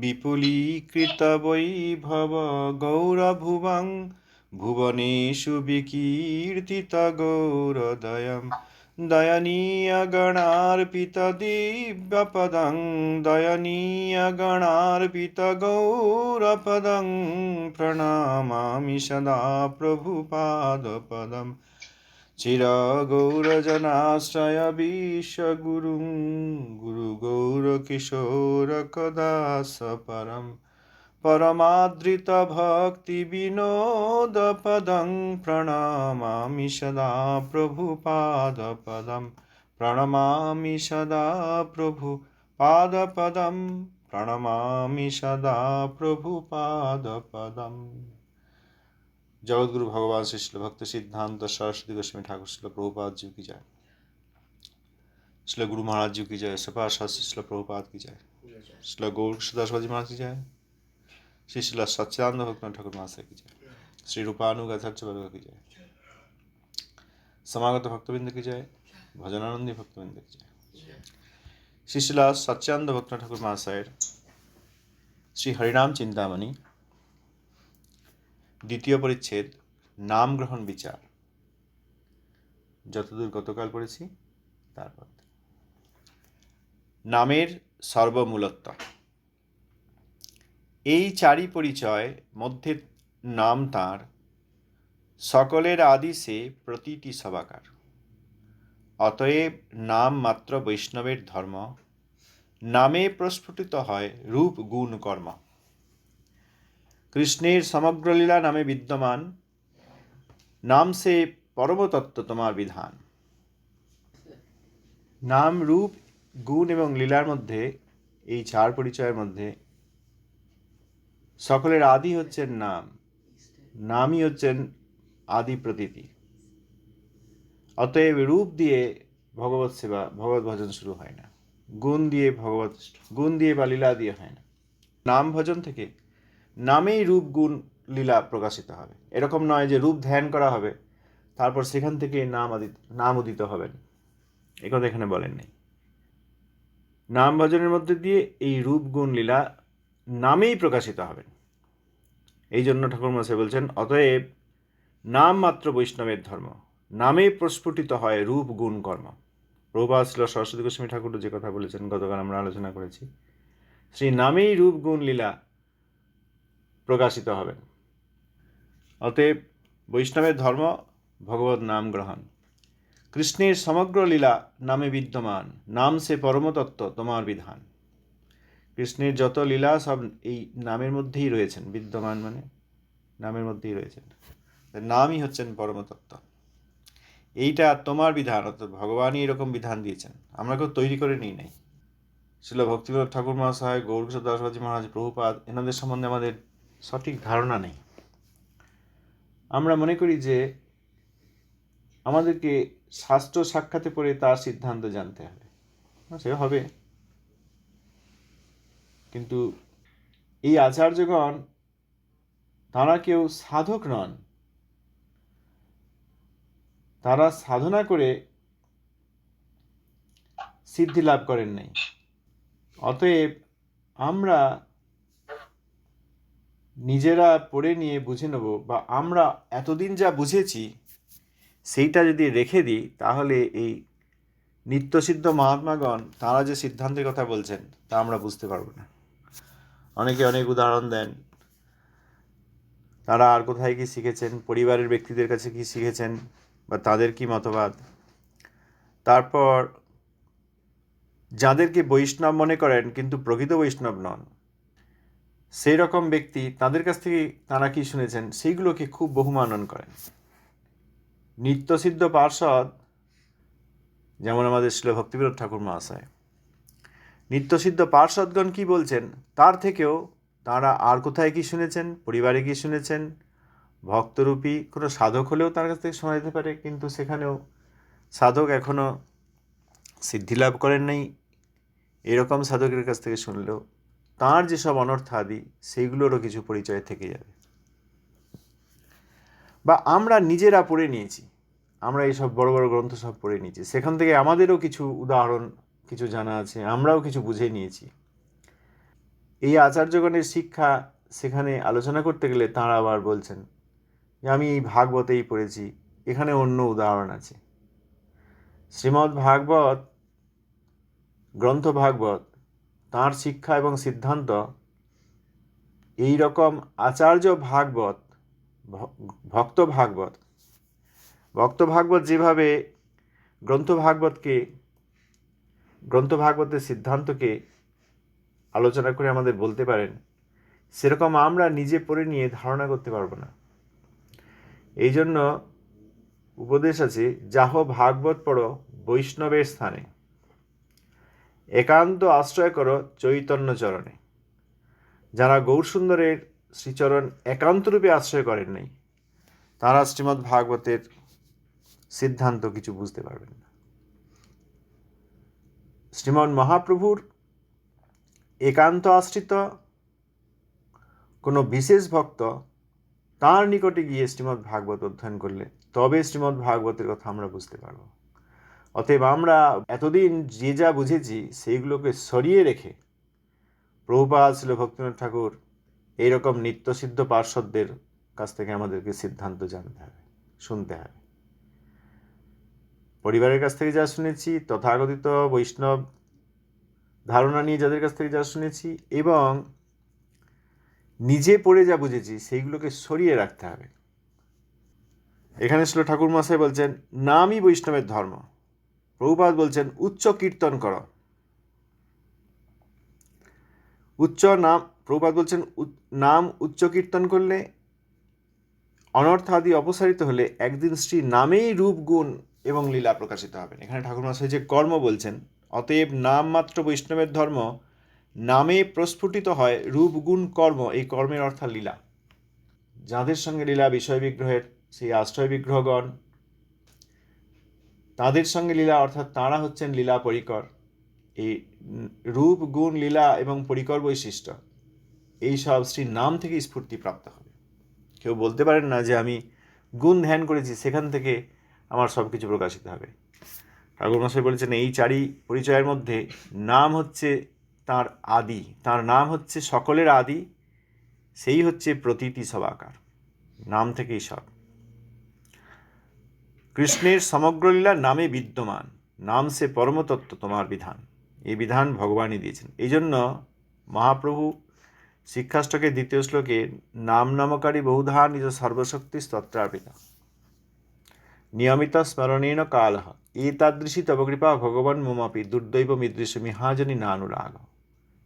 বিপুলীকৃত বৈভব গৌরভুবং ভুবনেষু বিকীর্তিত গৌরদয়ম দয়নীয়গণার্পিত দিব্যপদং দয়নীয়গণার্পিত গৌরপদং প্রণমামি সদা প্রভুপাদপদम् চিরগৌরজনাশ্রয় বিশ্বগুরুং গুরুগৌরকিশোরকদাস পরম প্রণমামি সদা প্রভুপাদপদম প্রণমামি সদা প্রভু পাদপদম প্রণমামি সদা প্রভুপাদপদম জগৎগুরু ভগবান শ্রী ভক্ত সিদ্ধান্ত সরস্বতী গোস্বামী ঠাকুর শিল প্রভুপাদ জীব কি যায় শিল গুরু মহারাজ জীব কি যায় সপা শাস্ত্রী শিল প্রভুপাদ কি যায় শিল গৌরদাসবাজী মহারাজ কি যায় শ্রী শিল সচ্চিদানন্দ ভক্তনাথ ঠাকুর মহাশয় কি যায় শ্রী রূপানুগাচার্য বাবা কি যায় সমাগত ভক্তবৃন্দ কি যায় ভজনানন্দী ভক্তবৃন্দ কি যায় শ্রী শিলা সচ্চানন্দ ভক্তনাথ ঠাকুর মহাশয়ের শ্রী হরিনাম চিন্তামণি দ্বিতীয় পরিচ্ছেদ, নাম গ্রহণ বিচার। যতদূর গতকাল পড়েছি তারপর নামের সর্বমূলত্ব। এই চারি পরিচয় মধ্যে নাম তার সকলের আদি সে প্রতিটি সবাকার অতএব নাম মাত্র বৈষ্ণবের ধর্ম, নামে প্রস্ফুটিত হয় রূপ গুণ কর্ম। কৃষ্ণের সমগ্র লীলা নামে বিদ্যমান, নাম সে পরমতত্ত্ব তোমার বিধান। নাম, রূপ, গুণ এবং লীলার মধ্যে, এই চার পরিচয়ের মধ্যে, সকলের আদি হচ্ছেন নাম। নামই হচ্ছেন আদি প্রতীতি। অতএব রূপ দিয়ে ভগবত সেবা, ভগবত ভজন শুরু হয় না। গুণ দিয়ে ভগবত, গুণ দিয়ে বা লীলা দিয়ে হয় না। নাম ভজন থেকে নামেই রূপ গুণ লীলা প্রকাশিত হবে। এরকম নয় যে রূপ ধ্যান করা হবে, তারপর সেখান থেকে নাম আদিত নাম উদিত হবেন। এ কথা এখানে বলেন নেই। নাম ভজনের মধ্যে দিয়ে এই রূপ গুণ লীলা নামেই প্রকাশিত হবেন। এই জন্য ঠাকুর মশাই বলছেন, অতএব নাম মাত্র বৈষ্ণবের ধর্ম। নামে প্রস্ফুটিত হয় রূপ গুণ কর্ম। প্রভা ছিল সরস্বতী গোস্বামী ঠাকুর যে কথা বলেছেন, গতকাল আমরা আলোচনা করেছি। সেই নামেই রূপ গুণ লীলা প্রকাশিত হবেন অতএব বৈষ্ণবের ধর্ম ভগবত নাম গ্রহণ। কৃষ্ণের সমগ্র লীলা নামে বিদ্যমান, নাম সে পরমতত্ত্ব, তোমার বিধান। কৃষ্ণের যত লীলা সব এই নামের মধ্যেই রয়েছেন, বিদ্যমান মানে নামের মধ্যেই রয়েছেন। নামই হচ্ছেন পরমতত্ত্ব। এইটা তোমার বিধান, অর্থাৎ ভগবানই এরকম বিধান দিয়েছেন। আমরা কেউ তৈরি করে নিই নাই। শিল ভক্তিবিনোদ ঠাকুর মহাশয়, গৌরকিশোর দাসবাজি মহারাজ, প্রভুপাদ, এনাদের সম্বন্ধে আমাদের সঠিক ধারণা নেই। আমরা মনে করি যে আমাদেরকে শাস্ত্র সাক্ষাতে পড়ে তার সিদ্ধান্ত জানতে হবে। সে হবে। কিন্তু এই আচার্যগণ তারা কেউ সাধক নন। তারা সাধনা করে সিদ্ধি লাভ করেন নাই। অতএব আমরা নিজেরা পড়ে নিয়ে বুঝে নেব বা আমরা এতদিন যা বুঝেছি, সেইটা যদি রেখে দিই, তাহলে এই নিত্যসিদ্ধ মহাত্মাগণ, তারা যে সিদ্ধান্তের কথা বলছেন, তা আমরা বুঝতে পারব না। অনেকে অনেক উদাহরণ দেন। তারা আর কোথায় কি শিখেছেন? পরিবারের ব্যক্তিদের কাছে কি শিখেছেন? বা তাদের কি মতবাদ? তারপর, যাদেরকে বৈষ্ণব মনে করেন, কিন্তু প্রকৃত বৈষ্ণব নন সেই রকম ব্যক্তি তাদের কাছ থেকে তারা কি শুনেছেন? সেইগুলোকে খুব বহুমানন করেন। নিত্যসিদ্ধ পার্ষদ, যেমন আমাদের ছিল ভক্তিবিনোদ ঠাকুর মহাশয়। নিত্যসিদ্ধ পার্ষদগণ কি বলছেন? তার থেকেও তারা আর কোথায় কি শুনেছেন? পরিবারে কি শুনেছেন? ভক্তরূপী কোনো সাধক হলেও তার কাছ থেকে শোনা যেতে পারে, কিন্তু সেখানেও সাধক এখনও সিদ্ধিলাভ করেন নাই। এরকম সাধকের কাছ থেকে শুনলেও তাঁর যেসব অনর্থাদি সেইগুলোরও কিছু পরিচয় থেকে যাবে। বা আমরা নিজেরা পড়ে নিয়েছি। আমরা এইসব বড় বড় গ্রন্থ সব পড়ে নিয়েছি। সেখান থেকে আমাদেরও কিছু উদাহরণ, কিছু জানা আছে, আমরাও কিছু বুঝে নিয়েছি। এই আচার্যগণের শিক্ষা সেখানে আলোচনা করতে গেলে তাঁরা আবার বলছেন, যে আমি এই ভাগবতেই পড়েছি, এখানে অন্য উদাহরণ আছে। শ্রীমদ্ ভাগবত, গ্রন্থ ভাগবত তাঁর শিক্ষা এবং সিদ্ধান্ত এই রকম আচার্য ভাগবত ভক্ত ভাগবত ভক্ত ভাগবত যেভাবে গ্রন্থ ভাগবতকে, গ্রন্থ ভাগবতের সিদ্ধান্তকে আলোচনা করে আমাদের বলতে পারেন, সেরকম আমরা নিজে পড়ে নিয়ে ধারণা করতে পারব না। এই জন্য উপদেশ আছে, যাহ ভাগবত পড়ো বৈষ্ণবের স্থানে। একান্ত আশ্রয় করো চৈতন্য চরণে। যারা গৌরসুন্দরের শ্রীচরণ একান্তরূপে আশ্রয় করেন নাই, তারা শ্রীমদ্ ভাগবতের সিদ্ধান্ত কিছু বুঝতে পারবেন না। শ্রীমন মহাপ্রভুর একান্ত আশ্রিত কোনো বিশেষ ভক্ত তার নিকটে গিয়ে শ্রীমদ্ ভাগবত অধ্যয়ন করলে তবে শ্রীমদ্ ভাগবতের কথা আমরা বুঝতে পারব। অতএব আমরা এতদিন যে যা বুঝেছি, সেইগুলোকে সরিয়ে রেখে প্রভুপাল ছিল ভক্তিনাথ ঠাকুর এইরকম নিত্যসিদ্ধ পার্শ্বদের কাছ থেকে আমাদেরকে সিদ্ধান্ত জানতে হবে, শুনতে হবে। পরিবারের কাছ থেকে যা শুনেছি, তথাকথিত বৈষ্ণব ধারণা নিয়ে যাদের কাছ থেকে যা শুনেছি এবং নিজে পড়ে যা বুঝেছি, সেইগুলোকে সরিয়ে রাখতে হবে। এখানে ছিল ঠাকুর মশাই বলছেন, নামই বৈষ্ণবের ধর্ম। প্রভুপাদ বলছেন, উচ্চ কীর্তন কর। উচ্চ নাম, প্রভুপাদ বলছেন নাম উচ্চ কীর্তন করলে অনর্থ আদি অপসারিত হলে একদিন শ্রী নামেই রূপ, গুণ এবং লীলা প্রকাশিত হবেন। এখানে ঠাকুরমশাই যে কর্ম বলছেন, অতএব নাম মাত্র বৈষ্ণবের ধর্ম, নামে প্রস্ফুটিত হয় রূপ, গুণ, কর্ম, এই কর্মের অর্থাৎ লীলা। যাদের সঙ্গে লীলা বিষয় বিগ্রহের, সেই আশ্রয় বিগ্রহগণ তাদের সঙ্গে লীলা, অর্থাৎ তাঁরা হচ্ছেন লীলা পরিকর। এই রূপ, গুণ, লীলা এবং পরিকর বৈশিষ্ট্য, এই সব শ্রী নাম থেকে স্ফূর্তি প্রাপ্ত হবে। কেউ বলতে পারেন না যে আমি গুণ ধ্যান করেছি, সেখান থেকে আমার সব কিছু প্রকাশিত হবে। ঠাকুর মশাই বলেছেন, এই চারি পরিচয়ের মধ্যে নাম হচ্ছে তার আদি, তার নাম হচ্ছে সকলের আদি, সেই হচ্ছে প্রতীতি সবাকার নাম থেকেই সব। কৃষ্ণের সমগ্র লীলা নামে বিদ্যমান। নাম সে পরমতত্ত্ব তোমার বিধান। এই বিধান ভগবানই দিয়েছেন। এই জন্য মহাপ্রভু শিক্ষাষ্টকের দ্বিতীয় শ্লোকে নাম নামকারী বহুধা নিজ সর্বশক্তি স্তত্রার্পিতা। নিয়মিত স্মরণেন কাল এতাদৃশী তব কৃপা ভগবান মোমাপি দুর্দৈব মিদৃশ মিহাজনী নানুরাগ।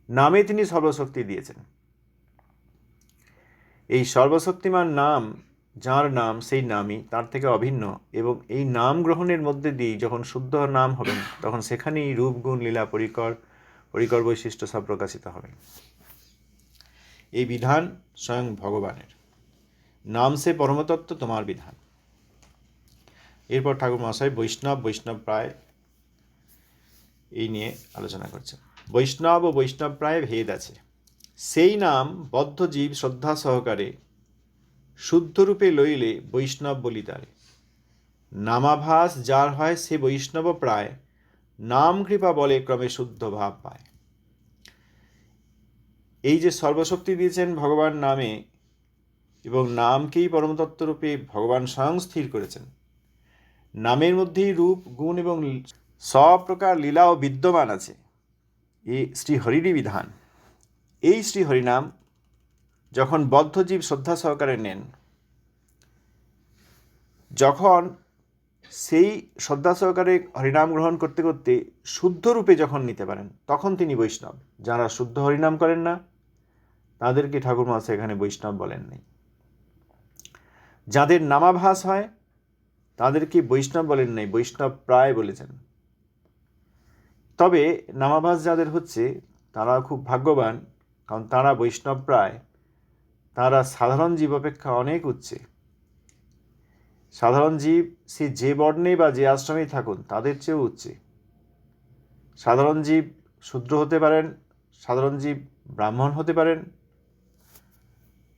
নামে তিনি সর্বশক্তি দিয়েছেন। এই সর্বশক্তিমান নাম যার নাম সেই নামই, তার থেকে অভিন্ন এবং এই নাম গ্রহণের মধ্যে দিয়েই যখন শুদ্ধ নাম হবেন, তখন সেখানেই রূপগুণ লীলা, পরিকর পরিকর বৈশিষ্ট্য সব প্রকাশিত হবে এই বিধান স্বয়ং ভগবানের। নাম সে পরমতত্ত্ব, তোমার বিধান। এরপর ঠাকুর মহাশয় বৈষ্ণব বৈষ্ণব প্রায় এই নিয়ে আলোচনা করছেন। বৈষ্ণব ও বৈষ্ণব প্রায় ভেদ আছে। সেই নাম বদ্ধ জীব শ্রদ্ধা সহকারে শুদ্ধরূপে লইলে বৈষ্ণব বলি তারে নামাভাস যার হয় সে বৈষ্ণব প্রায়, নাম কৃপা বলে ক্রমে শুদ্ধ ভাব পায়। এই যে সর্বশক্তি দিয়েছেন ভগবান নামে এবং নামকেই পরমতত্ত্বরূপে ভগবান স্বয়ং স্থির করেছেন, নামের মধ্যেই রূপ, গুণ এবং সব প্রকার লীলাও বিদ্যমান আছে। এই শ্রী হরিরই বিধান এই শ্রী হরিনাম যখন বদ্ধজীব শ্রদ্ধা সহকারে নেন, যখন সেই শ্রদ্ধা সহকারে হরিনাম গ্রহণ করতে করতে শুদ্ধ রূপে যখন নিতে পারেন, তখন তিনি বৈষ্ণব। যারা শুদ্ধ হরিনাম করেন না, তাদেরকে ঠাকুর মহাশয় এখানে বৈষ্ণব বলেন নাই। যাদের নামাভাস হয়, তাদেরকে বৈষ্ণব বলেন নাই, বৈষ্ণব প্রায় বলেছেন। তবে নামাভাস যাদের হচ্ছে তারা খুব ভাগ্যবান, কারণ তারা বৈষ্ণব প্রায়। তারা সাধারণ জীব অপেক্ষা অনেক উচ্চে। সাধারণ জীব, সে যে বর্ণে বা যে আশ্রমেই থাকুন, তাদের চেয়েও উচ্চে। সাধারণ জীব শূদ্র হতে পারেন, সাধারণ জীব ব্রাহ্মণ হতে পারেন,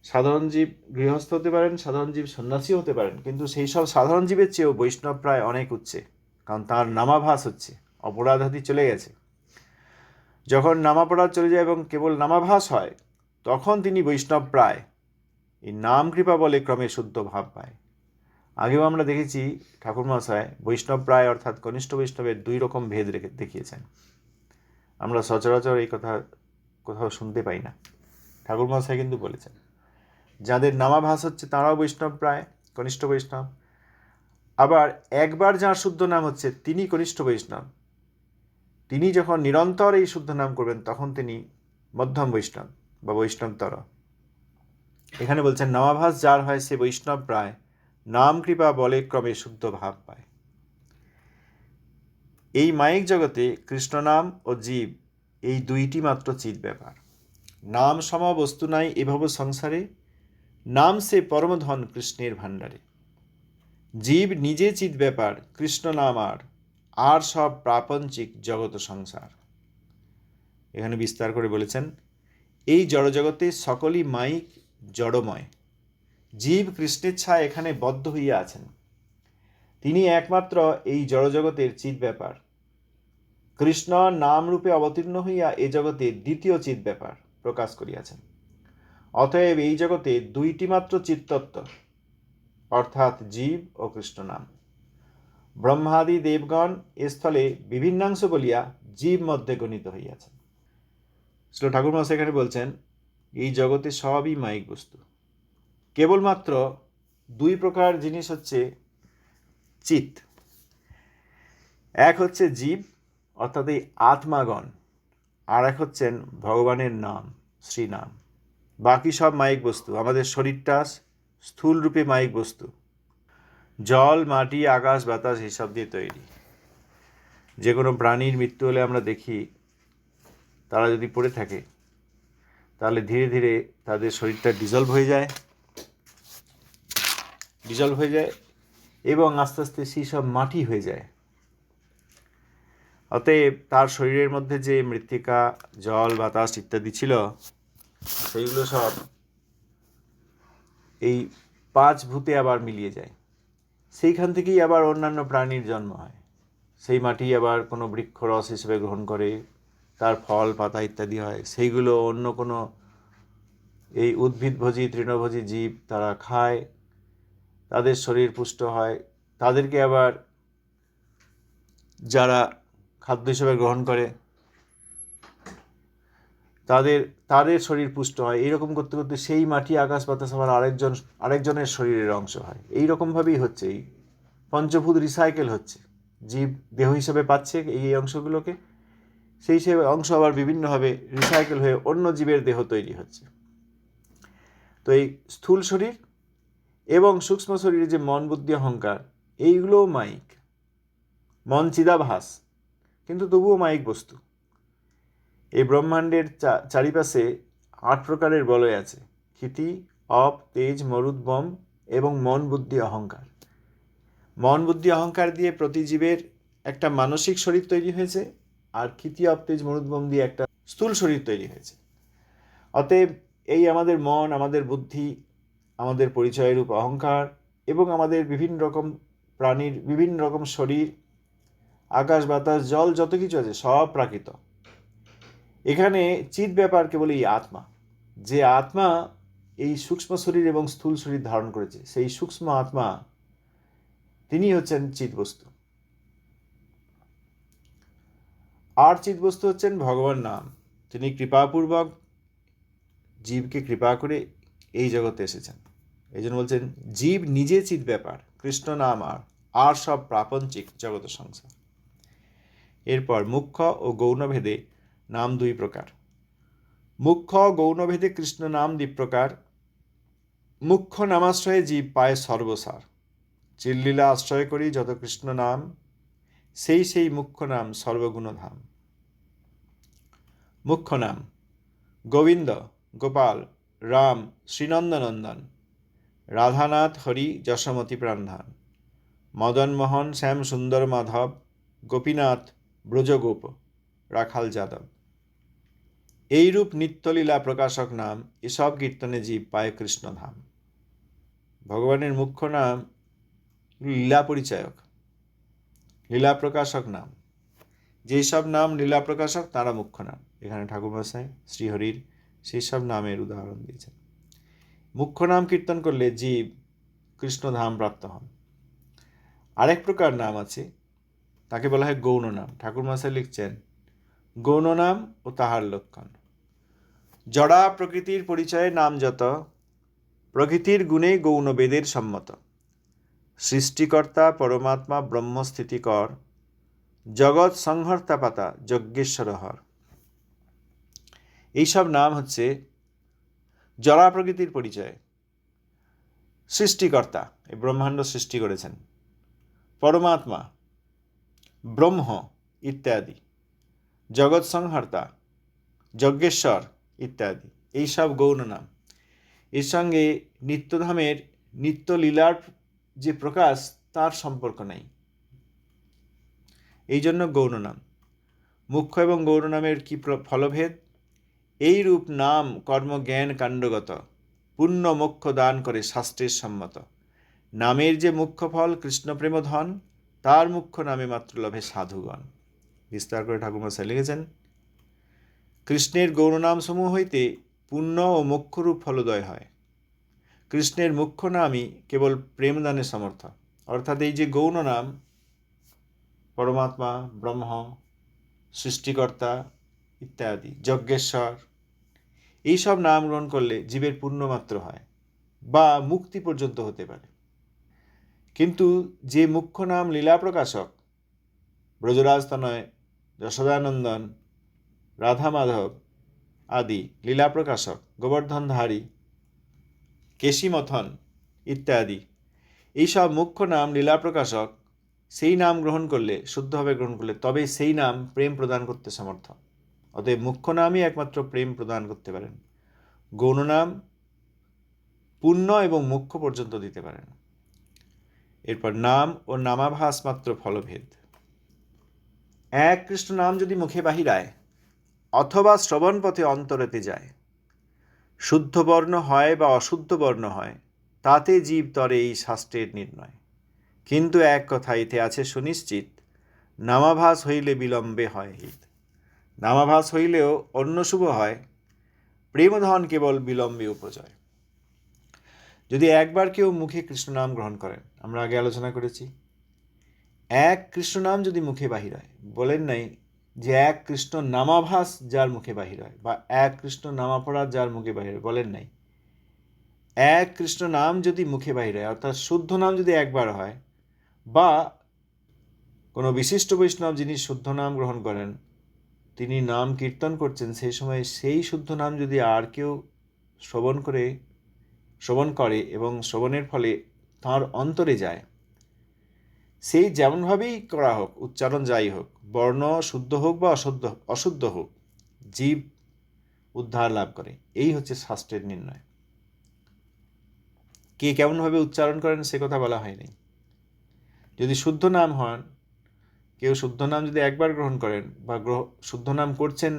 সাধারণ জীব গৃহস্থ হতে পারেন, সাধারণ জীব সন্ন্যাসী হতে পারেন, কিন্তু সেই সব সাধারণ জীবের চেয়েও বৈষ্ণব প্রায় অনেক উচ্চে, কারণ তার নামাভাস হচ্ছে অপরাধাদি চলে গেছে। যখন নামাপড়া চলে যায় এবং কেবল নামাভাস হয়, তখন তিনি বৈষ্ণব প্রায় এই নাম কৃপা বলে ক্রমে শুদ্ধ ভাব পায়। আগেও আমরা দেখেছি ঠাকুরমশায় বৈষ্ণব প্রায় অর্থাৎ কনিষ্ঠ বৈষ্ণবের দুই রকম ভেদ রেখে দেখিয়েছেন। আমরা সচরাচর এই কথা কোথাও শুনতে পাই না। ঠাকুরমশাই কিন্তু বলেছেন, যাদের নামাভাস হচ্ছে তারাও বৈষ্ণব প্রায়, কনিষ্ঠ বৈষ্ণব। আবার একবার যার শুদ্ধ নাম হচ্ছে তিনি কনিষ্ঠ বৈষ্ণব। তিনি যখন নিরন্তর এই শুদ্ধ নাম করবেন তখন তিনি মধ্যম বৈষ্ণব বা বৈষ্ণবতর। এখানে বলছেন, নামাভাস যার হয় সে বৈষ্ণব প্রায়। নাম কৃপা বলে ক্রমে শুদ্ধ ভাব পায়। এই মায়িক জগতে কৃষ্ণনাম ও জীব এই দুইটি মাত্র চিত ব্যাপার নাম সম বস্তু নাই এভাব সংসারে। নাম সে পরমধন কৃষ্ণের ভাণ্ডারে। জীব নিজে চিত ব্যাপার কৃষ্ণ নাম আর। আর সব প্রাপঞ্চিক জগত সংসার। এখানে বিস্তার করে বলেছেন, এই জড়জগতে সকলই মাইক জড়ময়। জীব কৃষ্ণের ছায় এখানে বদ্ধ হইয়া আছেন। তিনি একমাত্র এই জড়জগতের চিত ব্যাপার। কৃষ্ণ নাম রূপে অবতীর্ণ হইয়া এ জগতে দ্বিতীয় চিত ব্যাপার প্রকাশ করিয়াছেন। অতএব এই জগতে দুইটি মাত্র চিত্তত্ব, অর্থাৎ জীব ও কৃষ্ণ নাম। ব্রহ্মাদি দেবগণ স্থলে বিভিন্নাংশ বলিয়া জীব মধ্যে গণিত হইয়াছেন। শ্রী ঠাকুর মহাশয় এখানে বলছেন এই জগতে সবই মাইক বস্তু। কেবলমাত্র দুই প্রকার জিনিস হচ্ছে চিত এক হচ্ছে জীব, অর্থাৎ এই আত্মাগণ। আর এক হচ্ছেন ভগবানের নাম, শ্রীনাম। বাকি সব মাইক বস্তু। আমাদের শরীরটা স্থূল রূপে মাইক বস্তু। জল, মাটি, আকাশ, বাতাস এসব দিয়ে তৈরি। যে কোনো প্রাণীর মৃত্যু হলে আমরা দেখি, তারা যদি পড়ে থাকে তাহলে ধীরে ধীরে তাদের শরীরটা ডিজলভ হয়ে যায়। ডিজলভ হয়ে যায় এবং আস্তে আস্তে সেই সব মাটি হয়ে যায়। অতএব তার শরীরের মধ্যে যে মৃত্তিকা, জল, বাতাস ইত্যাদি ছিল, সেইগুলো সব এই পাঁচ ভূতে আবার মিলিয়ে যায়। সেইখান থেকেই আবার অন্যান্য প্রাণীর জন্ম হয়। সেই মাটি আবার কোনো বৃক্ষরস হিসেবে গ্রহণ করে তার ফল, পাতা ইত্যাদি হয়। সেইগুলো অন্য কোনো এই উদ্ভিদভোজী তৃণভোজী জীব তারা খায়। তাদের শরীর পুষ্ট হয়। তাদেরকে আবার যারা খাদ্য হিসেবে গ্রহণ করে, তাদের তাদের শরীর পুষ্ট হয়। এইরকম করতে করতে সেই মাটি, আকাশ, বাতাস আবার আরেকজন, আরেকজনের শরীরের অংশ হয়। এই রকমভাবেই হচ্ছে। এই পঞ্চভূত রিসাইকেল হচ্ছে। জীব দেহ হিসেবে পাচ্ছে এই অংশগুলোকে। সেই হিসেবে অংশ আবার বিভিন্নভাবে রিসাইকেল হয়ে অন্য জীবের দেহ তৈরি হচ্ছে। তো এই স্থূল শরীর এবং সূক্ষ্ম শরীরে যে মন বুদ্ধি অহংকার, এইগুলোও মাইক। মন চিদাভাস, কিন্তু তবুও মাইক বস্তু। এই ব্রহ্মাণ্ডের চারিপাশে আট প্রকারের বলয় আছে। ক্ষিতি, অপ, তেজ, মরুদ, বম এবং মন বুদ্ধি অহংকার। মন বুদ্ধি অহংকার দিয়ে প্রতিজীবের একটা মানসিক শরীর তৈরি হয়েছে। আর অপ তেজ মরুদ দিয়ে একটা স্থূল শরীর তৈরি হয়েছে। অতএব এই আমাদের মন, আমাদের বুদ্ধি, আমাদের পরিচয়ের রূপ অহংকার এবং আমাদের বিভিন্ন রকম প্রাণীর বিভিন্ন রকম শরীর, আকাশ, বাতাস, জল, যত কিছু আছে সব প্রাকৃত। এখানে চিত ব্যাপার কেবল এই আত্মা। যে আত্মা এই সূক্ষ্ম শরীর এবং স্থূল শরীর ধারণ করেছে, সেই সূক্ষ্ম আত্মা, তিনি হচ্ছেন চিতবস্তু আর চিতবস্তু হচ্ছেন ভগবান নাম। তিনি কৃপাপূর্বক জীবকে কৃপা করে এই জগতে এসেছেন। এই জন্য বলছেন, জীব নিজে চিত ব্যাপার, কৃষ্ণ নাম আর আর সব প্রাপঞ্চিক জগত সংসার। এরপর মুখ্য ও গৌণভেদে নাম দুই প্রকার। মুখ্য গৌণভেদে কৃষ্ণ নাম দুই প্রকার। মুখ্য নামাশ্রয়ে জীব পায় সর্বসার। চিল্লীলা আশ্রয় করি যত কৃষ্ণ নাম সেই সেই মুখ্য নাম সর্বগুণধাম। মুখ্য নাম, গোবিন্দ, গোপাল, রাম, শ্রীনন্দনন্দন, রাধানাথ হরি, যশমতী প্রাণধান মদনমোহন শ্যাম সুন্দর মাধব, গোপীনাথ, ব্রজগোপ, রাখাল যাদব। এইরূপ নিত্যলীলা প্রকাশক নাম এসব কীর্তনে জীব পায় কৃষ্ণধাম। ভগবানের মুখ্য নাম লীলা পরিচায়ক লীলা প্রকাশক নাম। যেই সব নাম লীলা প্রকাশক তারা মুখ্য নাম। এখানে ঠাকুরমশাই, শ্রীহরির সেই সব নামের উদাহরণ দিয়েছেন। মুখ্য নাম কীর্তন করলে জীব কৃষ্ণধাম প্রাপ্ত হন। আরেক প্রকার নাম আছে, তাকে বলা হয় গৌণ নাম। ঠাকুরমশাই লিখছেন, গৌণ নাম ও তাহার লক্ষণ। জড়া প্রকৃতির পরিচয়ে নাম যত, প্রকৃতির গুণে গৌণ বেদের সম্মত। সৃষ্টিকর্তা পরমাত্মা ব্রহ্মস্থিতিকর, জগৎ সংহর্তা পাতা যজ্ঞেশ্বর হর এইসব নাম হচ্ছে জড়া প্রকৃতির পরিচয়। সৃষ্টিকর্তা, এই ব্রহ্মাণ্ড সৃষ্টি করেছেন। পরমাত্মা, ব্রহ্ম ইত্যাদি। জগৎ সংহর্তা, যজ্ঞেশ্বর ইত্যাদি। এইসব গৌণ নাম। এর সঙ্গে নিত্যধামের নিত্যলীলার যে প্রকাশ, তার সম্পর্ক নেই। এই জন্য গৌণ নাম। মুখ্য এবং গৌণ নামের কি ফলভেদ? এই রূপ নাম কর্ম জ্ঞান কাণ্ডগত পুণ্য মোক্ষ দান করে শাস্ত্রের সম্মত। নামের যে মুখ্য ফল কৃষ্ণপ্রেম ধন, তার মুখ্য নামে মাত্র লভে সাধুগণ। বিস্তার করে ঠাকুরমশাই লিখেছেন, কৃষ্ণের গৌরনাম সমূহ হইতে পুণ্য ও মোক্ষরূপ ফলোদয় হয়। কৃষ্ণের মুখ্য নামই কেবল প্রেমদানের সমর্থ অর্থাৎ এই যে গৌণ নাম, পরমাত্মা, ব্রহ্ম, সৃষ্টিকর্তা ইত্যাদি, যজ্ঞেশ্বর, এইসব নাম গ্রহণ করলে জীবের পুণ্যমাত্র হয় বা মুক্তি পর্যন্ত হতে পারে। কিন্তু যে মুখ্য নাম লীলা প্রকাশক ব্রজরাজ তনয় যশোদানন্দন রাধা মাধব আদি লীলা প্রকাশক গোবর্ধনধারী কেশিমথন ইত্যাদি। এইসব মুখ্য নাম লীলা প্রকাশক সেই নাম গ্রহণ করলে, শুদ্ধভাবে গ্রহণ করলে তবে সেই নাম প্রেম প্রদান করতে সমর্থ। অতএব মুখ্য নামই একমাত্র প্রেম প্রদান করতে পারেন। গৌণ নাম পুণ্য এবং মুখ্য পর্যন্ত দিতে পারেন। এরপর নাম ও নামাভাস মাত্র ফলভেদ। এক কৃষ্ণ নাম যদি মুখে বাহিরায় অথবা শ্রবণ পথে অন্তরেতে যায় শুদ্ধ বর্ণ হয় বা অশুদ্ধ বর্ণ হয়, তাতে জীব তরে এই শাস্ত্রের নির্ণয়। কিন্তু এক কথা এতে আছে সুনিশ্চিত, নামাভাস হইলে বিলম্বে হয় হিত। নামাভাস হইলেও অন্য শুভ হয়, প্রেমধন কেবল বিলম্বে উপজয়। যদি একবার কেউ মুখে কৃষ্ণ নাম গ্রহণ করেন, আমরা আগে আলোচনা করেছি। এক কৃষ্ণ নাম যদি মুখে বাহির হয়, বলেন নাই যে এক কৃষ্ণ নামাভাস যার মুখে বাহির হয়, বা এক কৃষ্ণ নামাপরাধ যার মুখে বাহির হয়, বলেন নাই। এক কৃষ্ণ নাম যদি মুখে বাহির হয়, অর্থাৎ শুদ্ধ নাম যদি একবার হয়, বা কোনো বিশিষ্ট বৈষ্ণব যিনি শুদ্ধ নাম গ্রহণ করেন, তিনি নাম কীর্তন করছেন, সেই সময় সেই শুদ্ধ নাম যদি আর কেউ শ্রবণ করে শ্রবণ করে এবং শ্রবণের ফলে তার অন্তরে যায় সেই যেমনভাবেই করা হোক, উচ্চারণ যাই হোক, বর্ণ শুদ্ধ হোক বা অশুদ্ধ অশুদ্ধ হোক, জীব উদ্ধার লাভ করে। এই হচ্ছে শাস্ত্রের নির্ণয়। কে কেমনভাবে উচ্চারণ করেন সে কথা বলা হয়নি। যদি শুদ্ধ নাম হন, কেউ শুদ্ধ নাম যদি একবার গ্রহণ করেন বা গ্রহ, শুদ্ধ নাম করছেন,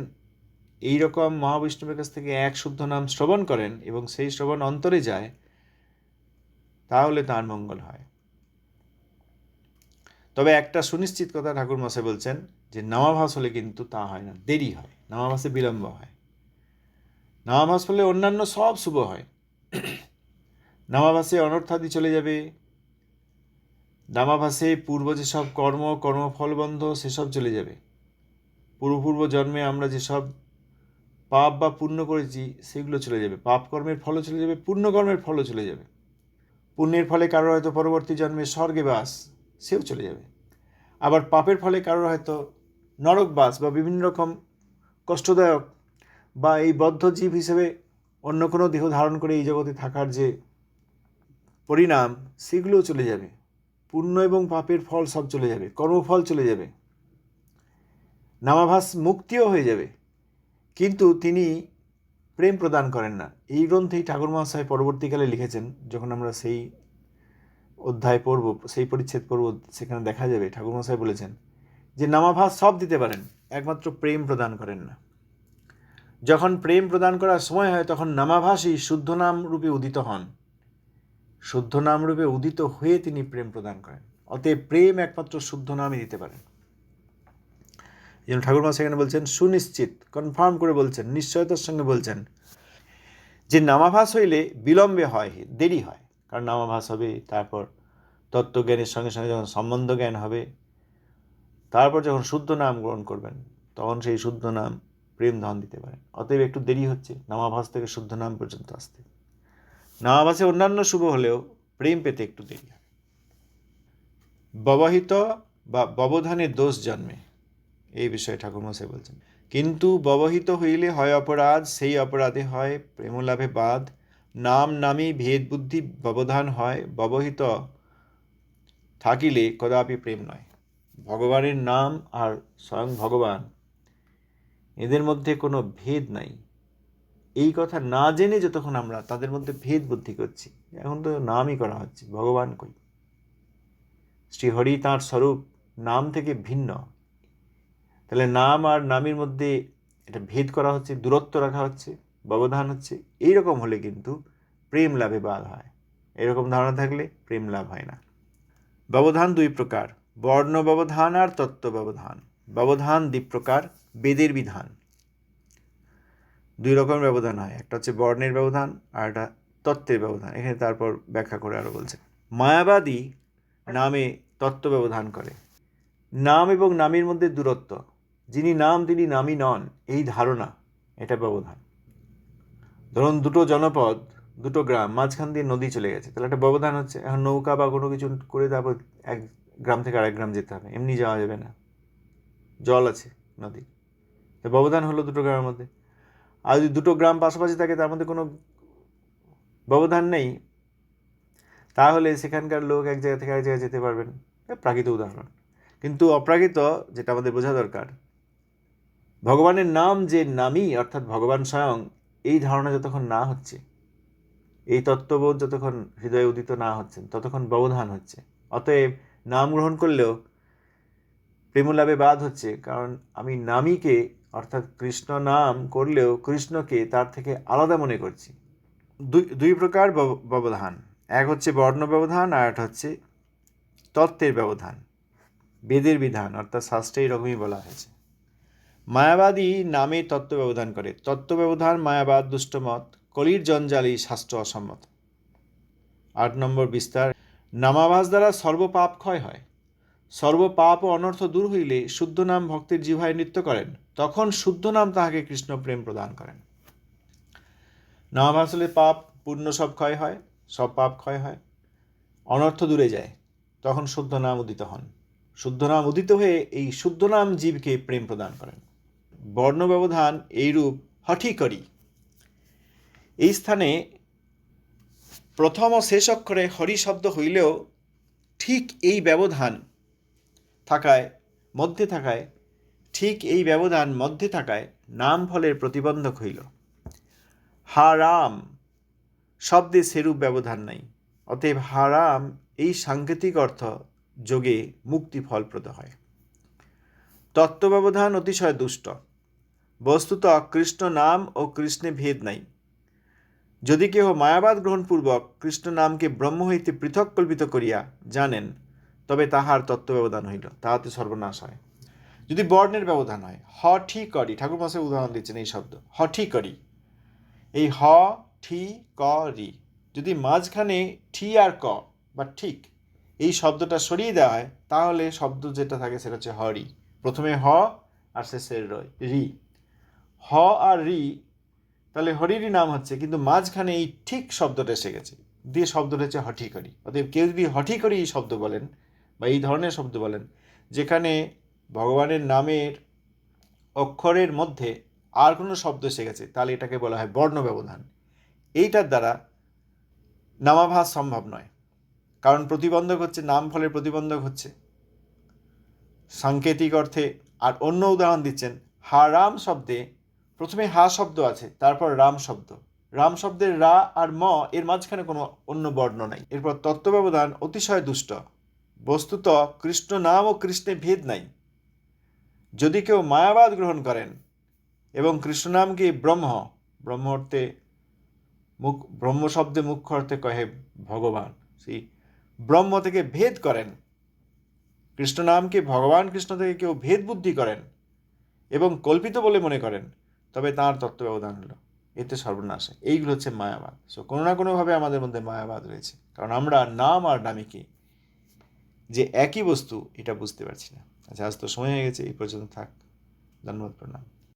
এই রকম মহাবৈষ্ণবের কাছ থেকে এক শুদ্ধ নাম শ্রবণ করেন এবং সেই শ্রবণ অন্তরে যায়, তাহলে তার মঙ্গল হয়। তবে একটা সুনিশ্চিত কথা ঠাকুর মশাই বলছেন যে নামাভাস হলে কিন্তু তা হয় না, দেরি হয়। নামাভাসে বিলম্ব হয়। নামাভাস হলে অন্যান্য সব শুভ হয়। নামাভাসে অনর্থাদি চলে যাবে। নামাভাসে পূর্ব যেসব কর্ম কর্মফলবন্ধ সেসব চলে যাবে। পূর্বপূর্ব জন্মে আমরা যেসব পাপ বা পুণ্য করেছি, সেগুলো চলে যাবে। পাপ কর্মের ফলও চলে যাবে পুণ্য কর্মের ফলও চলে যাবে। পুণ্যের ফলে কারোর হয়তো পরবর্তী জন্মে স্বর্গে বাস সেও চলে যাবে। আবার পাপের ফলে কারোর হয়তো নরক বাস বা বিভিন্ন রকম কষ্টদায়ক বা এই বদ্ধ জীব হিসেবে অন্য কোনো দেহ ধারণ করে এই জগতে থাকার যে পরিণাম, সেগুলোও চলে যাবে। পুণ্য এবং পাপের ফল সব চলে যাবে, কর্মফল চলে যাবে। নামাভাস মুক্তিও হয়ে যাবে। কিন্তু তিনি প্রেম প্রদান করেন না। এই গ্রন্থেই ঠাকুর মহাশয় পরবর্তীকালে লিখেছেন, যখন আমরা সেই অধ্যায় পড়ব সেই পরিচ্ছেদ পড়ব সেখানে দেখা যাবে ঠাকুর মহাশয় বলেছেন যে নামাভাস সব দিতে পারেন, একমাত্র প্রেম প্রদান করেন না। যখন প্রেম প্রদান করার সময় হয়, তখন নামাভাসই শুদ্ধ নাম রূপে উদিত হন। শুদ্ধ নাম রূপে উদিত হয়ে তিনি প্রেম প্রদান করেন। অতএব প্রেম একমাত্র শুদ্ধ নামই দিতে পারেন। জন্য ঠাকুরমা সেখানে বলছেন, সুনিশ্চিত কনফার্ম করে বলছেন, নিশ্চয়তার সঙ্গে বলছেন যে নামাভাস হইলে বিলম্বে হয়, দেরি হয়। কারণ নামাভাস হবে, তারপর তত্ত্বজ্ঞানের সঙ্গে সঙ্গে যখন সম্বন্ধ জ্ঞান হবে, তারপর যখন শুদ্ধ নাম গ্রহণ করবেন, তখন সেই শুদ্ধ নাম প্রেম ধন দিতে পারেন। অতএব একটু দেরি হচ্ছে নামাভাস থেকে শুদ্ধ নাম পর্যন্ত আসতে। নামাভাসে অন্যান্য শুভ হলেও প্রেম পেতে একটু দেরি হয়। ব্যবহিত বা ব্যবধানের দোষ জন্মে, এই বিষয়ে ঠাকুরমশাই বলছেন। কিন্তু ব্যবহিত হইলে হয় অপরাধ, সেই অপরাধে হয় প্রেমলাভে বাদ নাম নামী ভেদ বুদ্ধি ব্যবধান হয়, ব্যবহৃত থাকিলে কদাপি প্রেম নয়। ভগবানের নাম আর স্বয়ং ভগবান, এদের মধ্যে কোনো ভেদ নাই। এই কথা না জেনে যতক্ষণ আমরা তাদের মধ্যে ভেদ বুদ্ধি করছি, এখন তো নামই করা হচ্ছে, ভগবান কই? শ্রীহরি তাঁর স্বরূপ নাম থেকে ভিন্ন। তাহলে নাম আর নামের মধ্যে এটা ভেদ করা হচ্ছে, দূরত্ব রাখা হচ্ছে। ব্যবধান হচ্ছে, এইরকম হলে কিন্তু প্রেম লাভে বাধ হয়। এরকম ধারণা থাকলে প্রেম লাভ হয় না। ব্যবধান দুই প্রকার, বর্ণ ব্যবধান আর তত্ত্ব ব্যবধান। ব্যবধান দ্বি প্রকার, বেদের বিধান। দুই রকম ব্যবধান হয়, একটা হচ্ছে বর্ণের ব্যবধান আর একটা তত্ত্বের ব্যবধান। এখানে তারপর ব্যাখ্যা করে আরও বলছে। মায়াবাদী নামে তত্ত্ব ব্যবধান করে। নাম এবং নামের মধ্যে দূরত্ব। যিনি নাম, তিনি নামই নন, এই ধারণা, এটা ব্যবধান। ধরুন দুটো জনপদ, দুটো গ্রাম, মাঝখান দিয়ে নদী চলে গেছে। তাহলে একটা ব্যবধান হচ্ছে। এখন নৌকা বা কোনো কিছু করে তারপর এক গ্রাম থেকে আরেক গ্রাম যেতে হবে। এমনি যাওয়া যাবে না। জল আছে নদী। তো ব্যবধান হলো দুটো গ্রামের মধ্যে। আর যদি দুটো গ্রাম পাশাপাশি থাকে, তার মধ্যে কোনো ব্যবধান নেই, তাহলে সেখানকার লোক এক জায়গা থেকে আরেক জায়গায় যেতে পারবেন। প্রাকৃত উদাহরণ। কিন্তু অপ্রাকৃত, যেটা আমাদের বোঝা দরকার, ভগবানের নাম যে নামই, অর্থাৎ ভগবান স্বয়ং এই ধারণা যতক্ষণ না হচ্ছে, এই তত্ত্ববোধ যতক্ষণ হৃদয়ে উদিত না হচ্ছেন ততক্ষণ ব্যবধান হচ্ছে। অতএব নাম গ্রহণ করলেও প্রেমলাভে বাদ হচ্ছে, কারণ আমি নামীকে, অর্থাৎ কৃষ্ণ নাম করলেও কৃষ্ণকে তার থেকে আলাদা মনে করছি। দুই দুই প্রকার ব্যবধান। এক হচ্ছে বর্ণ ব্যবধান আর একটা হচ্ছে তত্ত্বের ব্যবধান। বেদের বিধান, অর্থাৎ শাস্ত্রে এরকমই বলা হয়েছে। মায়াবাদী নামে তত্ত্ব ব্যবধান করে। তত্ত্ব ব্যবধান, মায়াবাদ, দুষ্টমত, কলির জঞ্জালি, শাস্ত্র অসম্মত। আট নম্বর বিস্তার নামাভাস দ্বারা সর্বপাপ ক্ষয় হয়। সর্বপাপ ও অনর্থ দূর হইলে শুদ্ধ নাম ভক্তের জিভায় নৃত্য করেন, তখন শুদ্ধ নাম তাহাকে কৃষ্ণ প্রেম প্রদান করেন। নামাভাস হলে পাপ, পূর্ণ সব ক্ষয় হয়, সব পাপ ক্ষয় হয়। অনর্থ দূরে যায়, তখন শুদ্ধ নাম উদিত হন। শুদ্ধ নাম উদিত হয়ে এই শুদ্ধ নাম জীবকে প্রেম প্রদান করেন। বর্ণ ব্যবধান এইরূপ হঠি করি এই স্থানে প্রথম ও শেষ অক্ষরে হরি শব্দ হইলেও ঠিক এই ব্যবধান থাকায়, মধ্যে থাকায়, ঠিক এই ব্যবধান মধ্যে থাকায় নাম ফলের প্রতিবন্ধক হইল। হারাম শব্দে সেরূপ ব্যবধান নাই, অতএব হারাম এই সাংকেতিক অর্থ যোগে মুক্তি ফলপ্রদ হয়। তত্ত্ব ব্যবধান অতিশয় দুষ্ট। বস্তুত কৃষ্ণ নাম ও কৃষ্ণে ভেদ নাই। যদি কেহ মায়াবাদ গ্রহণপূর্বক কৃষ্ণ নামকে ব্রহ্ম হইতে পৃথক কল্পিত করিয়া জানেন, তবে তাহার তত্ত্ব ব্যবধান হইল, তাহাতে সর্বনাশ হয়। যদি বর্ণের ব্যবধান হয়, হ, ঠি করি ঠাকুর মাসে উদাহরণ দিচ্ছেন এই শব্দ। হ, ঠি করি এই হ, ঠি, ক, রি। যদি মাঝখানে ঠি আর ক, বা ঠিক এই শব্দটা সরিয়ে দেওয়া হয়, তাহলে শব্দ যেটা থাকে সেটা হচ্ছে হরি প্রথমে হ আর শেষে রি। হ আর রি, তাহলে হরিরই নাম হচ্ছে, কিন্তু মাঝখানে এই ঠিক শব্দটা এসে গেছে। দিয়ে শব্দটা হচ্ছে হঠি করি অতএব কেউ যদি হঠি করি এই শব্দ বলেন, বা এই ধরনের শব্দ বলেন, যেখানে ভগবানের নামের অক্ষরের মধ্যে আর কোনো শব্দ এসে গেছে, তাহলে এটাকে বলা হয় বর্ণ ব্যবধান। এইটার দ্বারা নামাভাস সম্ভব নয়। কারণ প্রতিবন্ধক হচ্ছে, নাম ফলের প্রতিবন্ধক হচ্ছে। সাংকেতিক অর্থে, আর অন্য উদাহরণ দিচ্ছেন, হারাম শব্দে প্রথমে হা শব্দ আছে, তারপর রাম শব্দ। রাম শব্দের রা আর ম এর মাঝখানে কোনো অন্য বর্ণ নাই। এরপর তত্ত্ব ব্যবধান অতিশয় দুষ্ট। বস্তুত কৃষ্ণ নাম ও কৃষ্ণে ভেদ নাই। যদি কেউ মায়াবাদ গ্রহণ করেন এবং কৃষ্ণ নামকে ব্রহ্ম ব্রহ্ম অর্থে মুখ, ব্রহ্ম শব্দে মুখ্য অর্থে কহে ভগবান। সেই ব্রহ্ম থেকে ভেদ করেন। কৃষ্ণ নামকে ভগবান, কৃষ্ণ থেকে কেউ ভেদ বুদ্ধি করেন এবং কল্পিত বলে মনে করেন। তবে তাঁর তত্ত্ব ব্যবধান হলো। এতে সর্বনাশ এইগুলো হচ্ছে মায়াবাদ। সো কোনো না কোনোভাবে আমাদের মধ্যে মায়াবাদ রয়েছে। কারণ আমরা নাম আর নামিকে যে একই বস্তু, এটা বুঝতে পারছি না। আচ্ছা আজ তো সময় হয়ে গেছে, এই পর্যন্ত থাক। ধন্যবাদ, প্রণাম।